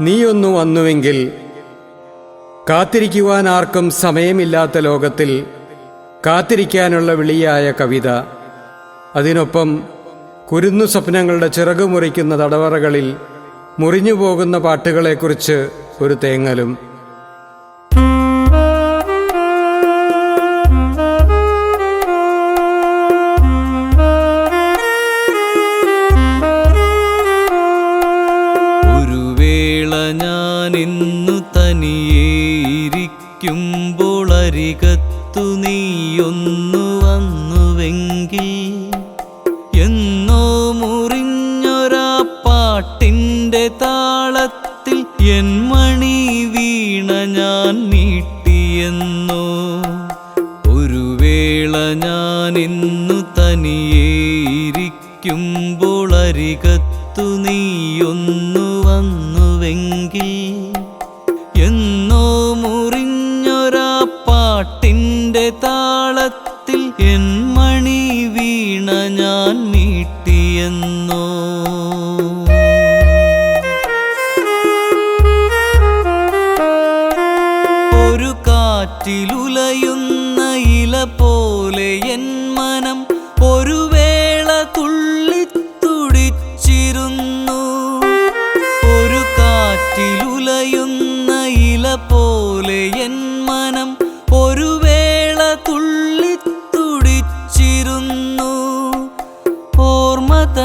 നീയൊന്നു വന്നുവെങ്കിൽ കാത്തിരിക്കുവാൻ ആർക്കും സമയമില്ലാത്ത ലോകത്തിൽ കാത്തിരിക്കാനുള്ള വിളിയായ കവിത. അതിനൊപ്പം കുരുന്നു സ്വപ്നങ്ങളുടെ ചിറകു മുറിക്കുന്ന തടവറകളിൽ മുറിഞ്ഞു പോകുന്ന പാട്ടുകളെക്കുറിച്ച് ഒരു തേങ്ങലും. ഇന്നു തനിയേയിരിക്കുമ്പോൾ അരികത്തു നീയൊന്നു വന്നുവെങ്കിൽ എന്നോ മുറിഞ്ഞൊരാ പാട്ടിന്റെ താളത്തിൽ എൻ മണി വീണ ഞാൻ നീട്ടിയെന്നോ. ഒരു വേള ഞാൻ ഇന്നു തനിയേയിരിക്കുമ്പോൾ അരികത്തു നീയൊന്നു വന്നുവെങ്കിൽ എന്നോ മുറിഞ്ഞൊരാ പാട്ടിന്റെ താളത്തിൽ എൻ മണി വീണ ഞാൻ നീട്ടിയെന്നോ ഒരു കാറ്റിലുലയുന്ന ഇല പോലെ എൻ മനം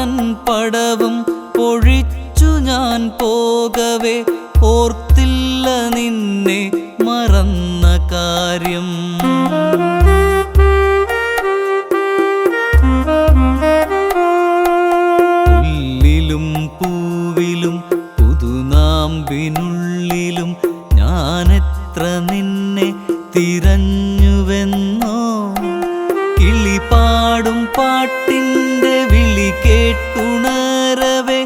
പടവും പൊഴിച്ചു ഞാൻ പോകവേ ഓർത്തില്ല നിന്നെ മറന്ന കാര്യം. പുല്ലിലും പൂവിലും പുതുനാമ്പിനുള്ളിലും ഞാനെത്ര നിന്നെ തിരഞ്ഞുവെന്നോ? കിളിപാടും കേട്ടുണരവേ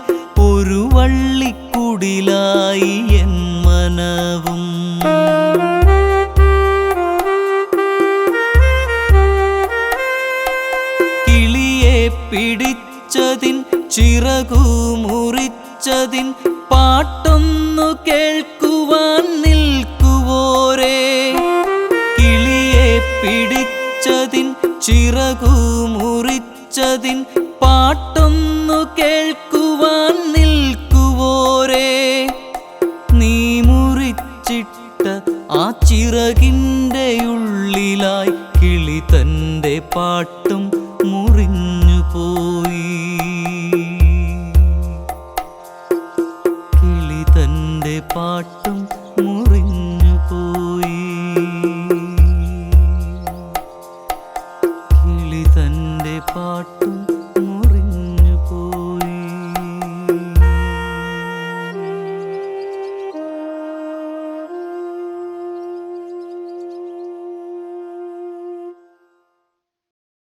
ഒരു വള്ളിക്കുടിലായി എൻ മനവും. കിളിയെ പിടിച്ചതിൻ ചിറകു മുറിച്ചതിൻ പാട്ടൊന്നു കേൾക്കുവാൻ നിൽക്കുവോരേ. കിളിയെ പിടിച്ചതിൻ ചിറകു മുറിച്ചതിൻ പാട്ടൊന്നു ചിറകിന്റെ ഉള്ളിലായി കിളി തന്റെ പാട്ടും മുറിഞ്ഞു പോയി. കിളി തന്റെ പാട്ടും